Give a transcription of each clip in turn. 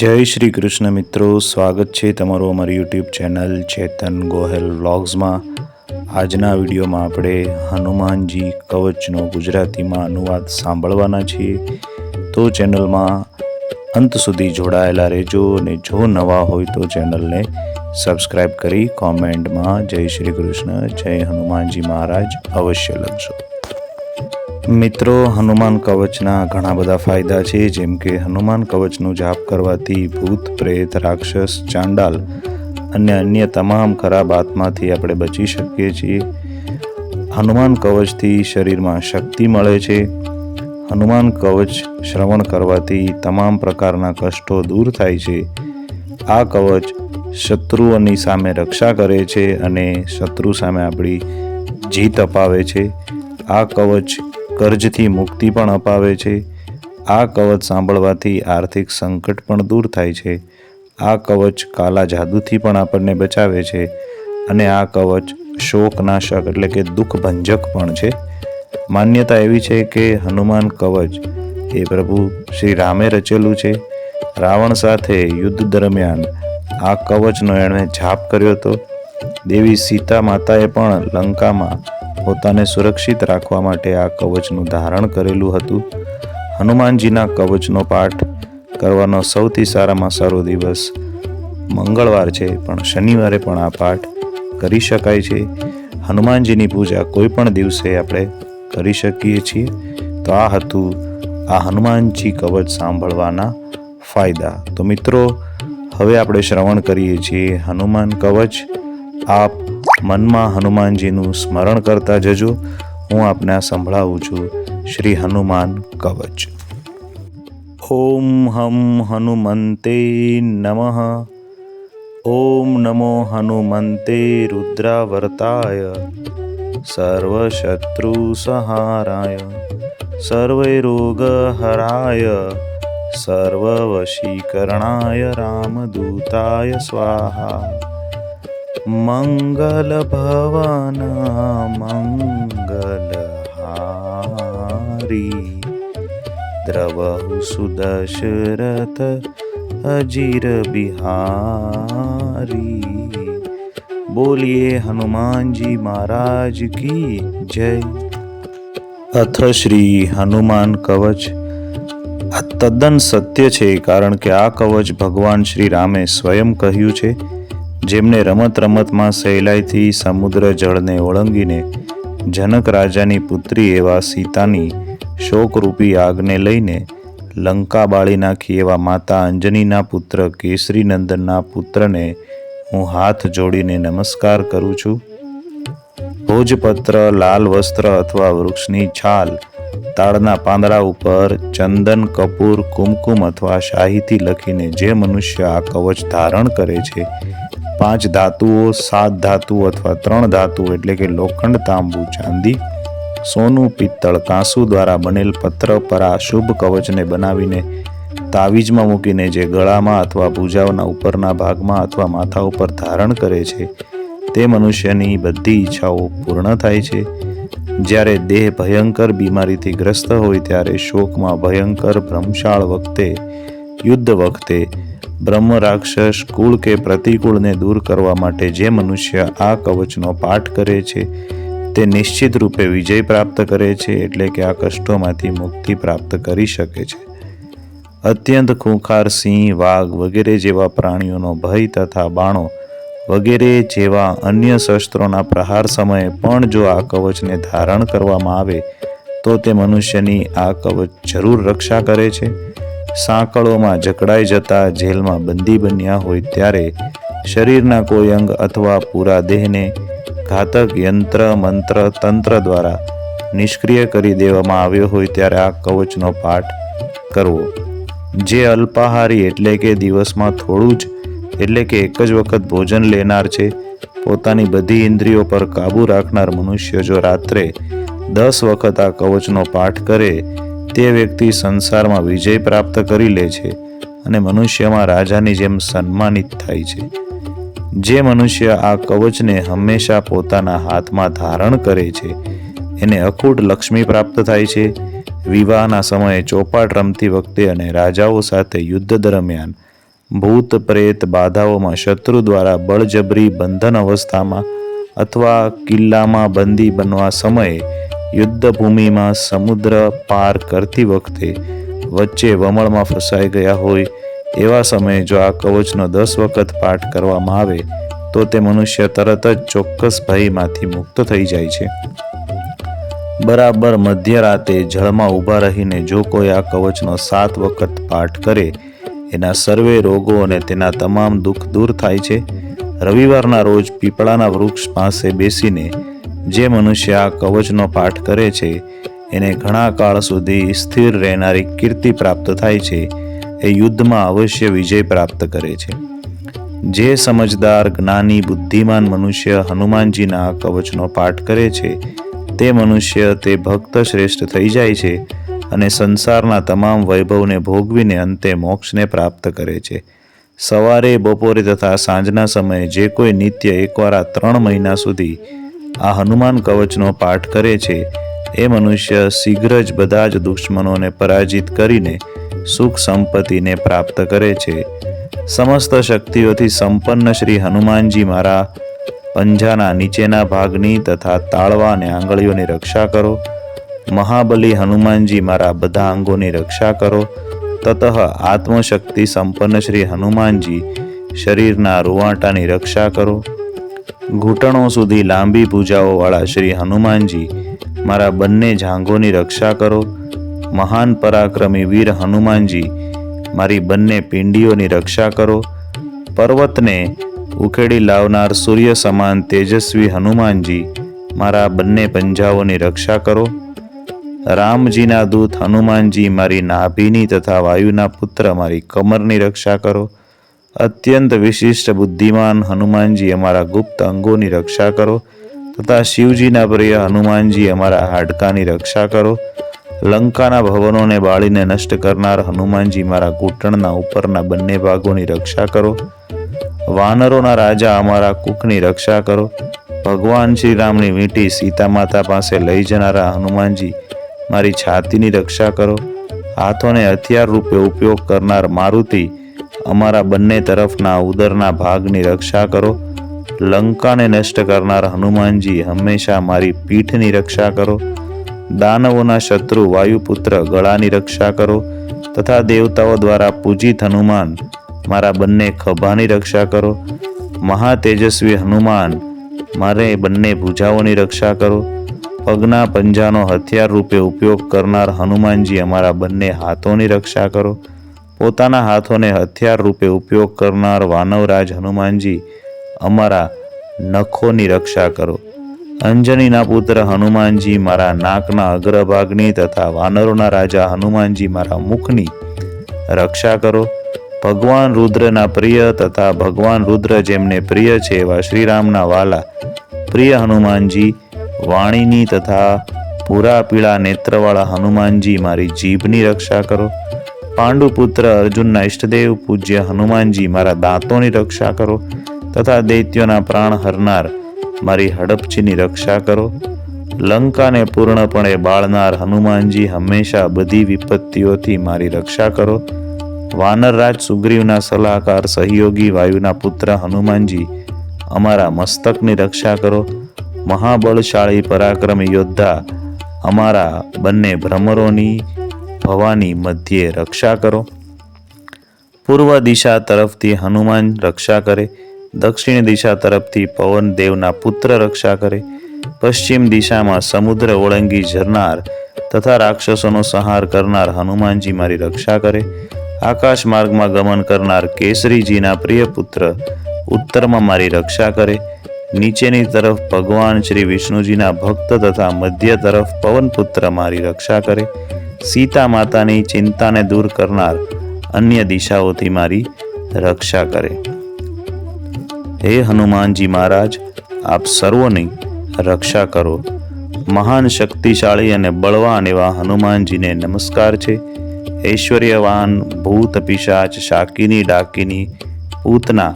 જય શ્રી કૃષ્ણ મિત્રો, સ્વાગત છે તમારું અમારી યુટ્યુબ ચેનલ ચેતન ગોહેલ વ્લોગ્સમાં. આજના વિડીયોમાં આપણે હનુમાનજી કવચનો ગુજરાતીમાં અનુવાદ સાંભળવાના છીએ. તો ચેનલમાં અંત સુધી જોડાયેલા રહેજો અને જો નવા હોય તો ચેનલને સબસ્ક્રાઈબ કરી કોમેન્ટમાં જય શ્રી કૃષ્ણ, જય હનુમાનજી મહારાજ અવશ્ય લખજો. મિત્રો, હનુમાન કવચના ઘણા બધા ફાયદા છે. જેમ કે હનુમાન કવચનો જાપ કરવાથી ભૂત, પ્રેત, રાક્ષસ, ચાંડાલ અને અન્ય તમામ ખરાબ આત્માથી આપણે બચી શકીએ છીએ. હનુમાન કવચથી શરીરમાં શક્તિ મળે છે. હનુમાન કવચ શ્રવણ કરવાથી તમામ પ્રકારના કષ્ટો દૂર થાય છે. આ કવચ શત્રુઓની સામે રક્ષા કરે છે અને શત્રુ સામે આપણી જીત અપાવે છે. આ કવચ કર્જથી મુક્તિ પણ અપાવે છે. આ કવચ સાંભળવાથી આર્થિક સંકટ પણ દૂર થાય છે. આ કવચ કાલા જાદુથી પણ આપણને બચાવે છે અને આ કવચ શોકનાશક એટલે કે દુઃખભંજક પણ છે. માન્યતા એવી છે કે હનુમાન કવચ એ પ્રભુ શ્રી રામે રચેલું છે. રાવણ સાથે યુદ્ધ દરમિયાન આ કવચનો એણે જાપ કર્યો હતો. દેવી સીતા માતાએ પણ લંકામાં પોતાને સુરક્ષિત રાખવા માટે આ કવચનું ધારણ કરેલું હતું. હનુમાનજીના કવચનો પાઠ કરવાનો સૌથી સારામાં સારો દિવસ મંગળવાર છે, પણ શનિવારે પણ આ પાઠ કરી શકાય છે. હનુમાનજીની પૂજા કોઈ પણ દિવસે આપણે કરી શકીએ છીએ. તો આ હતું આ હનુમાનજી કવચ સાંભળવાના ફાયદા. તો મિત્રો, હવે આપણે શ્રવણ કરીએ છીએ. હનુમાન કવચ આપ મનમાં હનુમાનજીનું સ્મરણ કરતા જજો. હું આપને સંભળાવું છું. શ્રી હનુમાન કવચ. ઓમ હમ હનુમંતે નમઃ. ઓમ નમો હનુમંતે રુદ્રાવર્તાય. સર્વશત્રુસહારાય સર્વૈરોગહરાય સર્વવશીકરણાય રામદૂતાય સ્વાહા. મંગલભવન મંગલહારી દ્રવહુ સુદશરથ અજીર બિહારી બોલીએ હનુમાનજી મહારાજ કી જય અથ શ્રી હનુમાન કવચ આ તદ્દન સત્ય છે કારણ કે આ કવચ ભગવાન શ્રી રામે સ્વયં કહ્યું છે જેમને રમત રમતમાં સહેલાઈથી સમુદ્ર જળને ઓળંગીને જનક રાજાની પુત્રી એવા સીતાની શોકરૂપી આગને લઈને લંકા બાળી નાખી એવા માતા અંજનીના પુત્ર કેસરીનંદનના પુત્રને હું હાથ જોડીને નમસ્કાર કરું છું. ભોજપત્ર, લાલ વસ્ત્ર અથવા વૃક્ષની છાલ તાળના પાંદડા ઉપર ચંદન, કપૂર, કુમકુમ અથવા શાહીથી લખીને જે મનુષ્ય આ કવચ ધારણ કરે છે પાંચ ધાતુઓ, સાત ધાતુ અથવા ત્રણ ધાતુ એટલે કે લોખંડ, તાંબુ, ચાંદી, સોનું, પિત્તળ, કાંસુ દ્વારા બનેલ પત્ર પર આ શુભ કવચને બનાવીને તાવીજમાં મૂકીને જે ગળામાં અથવા ભૂજાઓના ઉપરના ભાગમાં અથવા માથા ઉપર ધારણ કરે છે, તે મનુષ્યની બધી ઈચ્છાઓ પૂર્ણ થાય છે. જ્યારે દેહ ભયંકર બીમારીથી ગ્રસ્ત હોય ત્યારે શોકમાં ભયંકર ભ્રમશાળ વખતે, યુદ્ધ વખતે બ્રહ્મ રાક્ષસ કુળ કે પ્રતિકૂળને દૂર કરવા માટે જે મનુષ્ય આ કવચનો પાઠ કરે છે, તે નિશ્ચિત રૂપે વિજય પ્રાપ્ત કરે છે એટલે કે આ કષ્ટોમાંથી મુક્તિ પ્રાપ્ત કરી શકે છે. અત્યંત ખૂંખાર સિંહ, વાઘ વગેરે જેવા પ્રાણીઓનો ભય તથા બાણો વગેરે જેવા અન્ય શસ્ત્રોના પ્રહાર સમયે પણ જો આ કવચને ધારણ કરવામાં આવે, તો તે મનુષ્યની આ કવચ જરૂર રક્ષા કરે છે. સાંકળોમાં જકડાઈ જતા જેલમાં બંદી બન્યા હોય ત્યારે શરીરના કોઈ અંગ અથવા પૂરા દેહને ઘાતક યંત્ર, મંત્ર, તંત્ર દ્વારા નિષ્ક્રિય કરી દેવામાં આવ્યો હોય ત્યારે આ કવચનો પાઠ કરવો. જે અલ્પાહારી એટલે કે દિવસમાં થોડું જ, એટલે કે એક જ વખત ભોજન લેનાર છે, પોતાની બધી ઇન્દ્રિયો પર કાબૂ રાખનાર મનુષ્ય જો રાત્રે દસ વખત આ કવચનો પાઠ કરે તે વ્યક્તિ સંસારમાં વિજય પ્રાપ્ત કરી લે છે અને મનુષ્યમાં રાજાની જેમ સન્માનિત થાય છે. જે મનુષ્ય આ કવચને હંમેશા પોતાના હાથમાં ધારણ કરે છે, એને અખૂટ લક્ષ્મી પ્રાપ્ત થાય છે. વિવાહના સમયે ચોપાટ રમતી વખતે અને રાજાઓ સાથે યુદ્ધ દરમિયાન ભૂત પ્રેત બાધાઓમાં શત્રુ દ્વારા બળજબરી બંધન અવસ્થામાં અથવા કિલ્લામાં બંદી બનવા સમયે યુદ્ધભૂમિમાં સમુદ્ર પાર કરતી વખતે વચ્ચે વમળમાં ફસાઈ ગયા હોય એવા સમયે જો આ કવચનો દસ વખત પાઠ કરવામાં આવે, તો તે મનુષ્ય તરત જ ચોક્કસ ભયમાંથી મુક્ત થઈ જાય છે. બરાબર મધ્યરાતે જળમાં ઊભા રહીને જો કોઈ આ કવચનો સાત વખત પાઠ કરે, એના સર્વે રોગો અને તેના તમામ દુઃખ દૂર થાય છે. રવિવારના રોજ પીપળાના વૃક્ષ પાસે બેસીને જે મનુષ્ય આ કવચનો પાઠ કરે છે, એને ઘણા કાળ સુધી સ્થિર રહેનારી કીર્તિ પ્રાપ્ત થાય છે, એ યુદ્ધમાં અવશ્ય વિજય પ્રાપ્ત કરે છે. જે સમજદાર, જ્ઞાની, બુદ્ધિમાન મનુષ્ય હનુમાનજીના કવચનો પાઠ કરે છે, તે મનુષ્ય તે ભક્ત શ્રેષ્ઠ થઈ જાય છે અને સંસારના તમામ વૈભવને ભોગવીને અંતે મોક્ષને પ્રાપ્ત કરે છે. સવારે, બપોરે તથા સાંજના સમયે જે કોઈ નિત્ય એકવાર આ ત્રણ મહિના સુધી આ હનુમાન કવચનો પાઠ કરે છે. એ મનુષ્ય શીઘ્ર જ બધા જ દુશ્મનોને પરાજિત કરીને સુખ સંપત્તિને પ્રાપ્ત કરે છે. સમસ્ત શક્તિઓથી સંપન્ન શ્રી હનુમાનજી મારા પંજાના નીચેના ભાગની તથા તાળવા અને આંગળીઓની રક્ષા કરો. મહાબલી હનુમાનજી મારા બધા અંગોની રક્ષા કરો. તતઃ આત્મશક્તિ સંપન્ન શ્રી હનુમાનજી શરીરના રૂવાંટાની રક્ષા કરો. ઘૂંટણો સુધી લાંબી ભૂજાઓવાળા શ્રી હનુમાનજી, મારા બંને જાંઘોની રક્ષા કરો. મહાન પરાક્રમી વીર હનુમાનજી, મારી બંને પિંડીઓની રક્ષા કરો. પર્વતને ઉખેડી લાવનાર સૂર્ય સમાન તેજસ્વી હનુમાનજી, મારા બંને પંજાઓની રક્ષા કરો. રામજીના દૂત હનુમાનજી મારી નાભીની તથા વાયુના પુત્ર મારી કમરની રક્ષા કરો. અત્યંત વિશિષ્ટ બુદ્ધિમાન હનુમાનજી અમારા ગુપ્ત અંગોની રક્ષા કરો તથા શિવજીના પ્રિય હનુમાનજી અમારા હાડકાની રક્ષા કરો. લંકાના ભવનોને બાળીને નષ્ટ કરનાર હનુમાનજી મારા ઘૂંટણના ઉપરના બંને ભાગોની રક્ષા કરો. વાનરોના રાજા અમારા કુકની રક્ષા કરો. ભગવાન શ્રીરામની વીંટી સીતા માતા પાસે લઈ જનારા હનુમાનજી મારી છાતીની રક્ષા કરો. હાથોને હથિયાર રૂપે ઉપયોગ કરનાર મારુતિ અમારા બંને તરફના ઉદરના ભાગની રક્ષા કરો. લંકાને નષ્ટ કરનાર હનુમાનજી હંમેશા મારી પીઠની રક્ષા કરો. દાનવોના શત્રુ વાયુપુત્ર ગળાની રક્ષા કરો તથા દેવતાઓ દ્વારા પૂજિત હનુમાન મારા બંને ખભાની રક્ષા કરો. મહા તેજસ્વી હનુમાન મારે બંને ભુજાઓની રક્ષા કરો. પગના પંજાનો હથિયાર રૂપે ઉપયોગ કરનાર હનુમાનજી અમારા બંને હાથોની રક્ષા કરો. પોતાના હાથોને હથિયાર રૂપે ઉપયોગ કરનાર વાનવરાજ હનુમાનજી અમારા નખોની રક્ષા કરો. અંજનીના પુત્ર હનુમાનજી મારા નાકના અગ્રભાગની તથા વાનરોના રાજા હનુમાનજી મારા મુખની રક્ષા કરો. ભગવાન રુદ્રના પ્રિય તથા ભગવાન રુદ્ર જેમને પ્રિય છે એવા શ્રીરામના વાલા પ્રિય હનુમાનજી, વાણીની તથા ભૂરા પીળા નેત્રવાળા હનુમાનજી મારી જીભની રક્ષા કરો. પાંડુપુત્ર અર્જુનના ઇષ્ટદેવ પૂજ્ય હનુમાનજી મારા દાંતોની રક્ષા કરો તથા દૈત્યોના પ્રાણ હરનાર મારી હડપચીની રક્ષા કરો. લંકાને પૂર્ણપણે બાળનાર હનુમાનજી હંમેશા બધી વિપત્તિઓથી મારી રક્ષા કરો. વાનરરાજ સુગ્રીવના સલાહકાર સહયોગી વાયુના પુત્ર હનુમાનજી અમારા મસ્તકની રક્ષા કરો. મહાબળશાળી પરાક્રમી યોદ્ધા અમારા બંને ભ્રમરોની ભવાની મધ્યે રક્ષા કરો. પૂર્વ દિશા તરફથી હનુમાન રક્ષા કરે. દક્ષિણ દિશા તરફથી પવન દેવના પુત્ર રક્ષા કરે. પશ્ચિમ દિશામાં સમુદ્ર ઓળંગી ઝરનાર તથા રાક્ષસોનો સંહાર કરનાર હનુમાનજી મારી રક્ષા કરે. આકાશ માર્ગમાં ગમન કરનાર કેસરીજીના પ્રિય પુત્ર ઉત્તરમાં મારી રક્ષા કરે. નીચેની તરફ ભગવાન શ્રી વિષ્ણુજીના ભક્ત તથા મધ્ય તરફ પવનપુત્ર મારી રક્ષા કરે. સીતા માતાની ચિંતાને દૂર કરનાર અન્ય દિશાઓથી મારી રક્ષા કરે. હે હનુમાનજી મહારાજ, આપ સર્વોની રક્ષા કરો. મહાન શક્તિશાળી અને બળવાન એવા હનુમાનજીને નમસ્કાર છે. ઐશ્વર્યવાન ભૂત પિશાચ શાકીની ડાકીની પૂતના,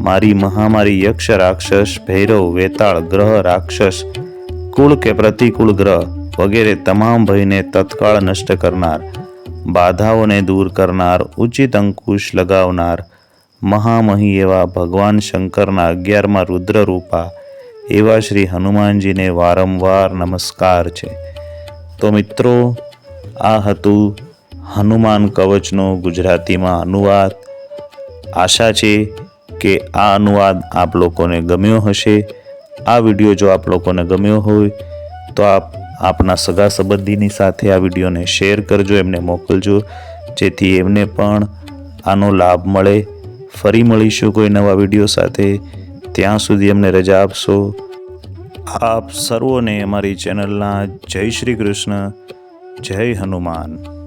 મારી મહામારી યક્ષ રાક્ષસ ભૈરવ, વેતાળ ગ્રહ રાક્ષસ, કુળ કે પ્રતિકૂળ ગ્રહ વગેરે તમામ ભયને તત્કાળ નષ્ટ કરનાર, બાધાઓને દૂર કરનાર, ઉચિત અંકુશ લગાવનાર, મહામહી એવા ભગવાન શંકરના અગિયારમાં રુદ્રરૂપા, એવા શ્રી હનુમાનજીને વારંવાર નમસ્કાર છે. તો મિત્રો, આ હતું હનુમાન કવચનો ગુજરાતીમાં અનુવાદ. આશા છે કે આ અનુવાદ આપ લોકોને ગમ્યો હશે. આ વીડિયો જો આપ લોકોને ગમ્યો હોય, તો આપ આપના સગા સંબંધીની સાથે આ વિડીયોને શેર કરજો, એમને મોકલજો, જેથી એમને પણ આનો લાભ મળે. ફરી મળીશું કોઈ નવા વીડિયો સાથે. ત્યાં સુધી અમને રજા આપશો. આપ સર્વોને અમારી ચેનલના જય શ્રી કૃષ્ણ, જય હનુમાન.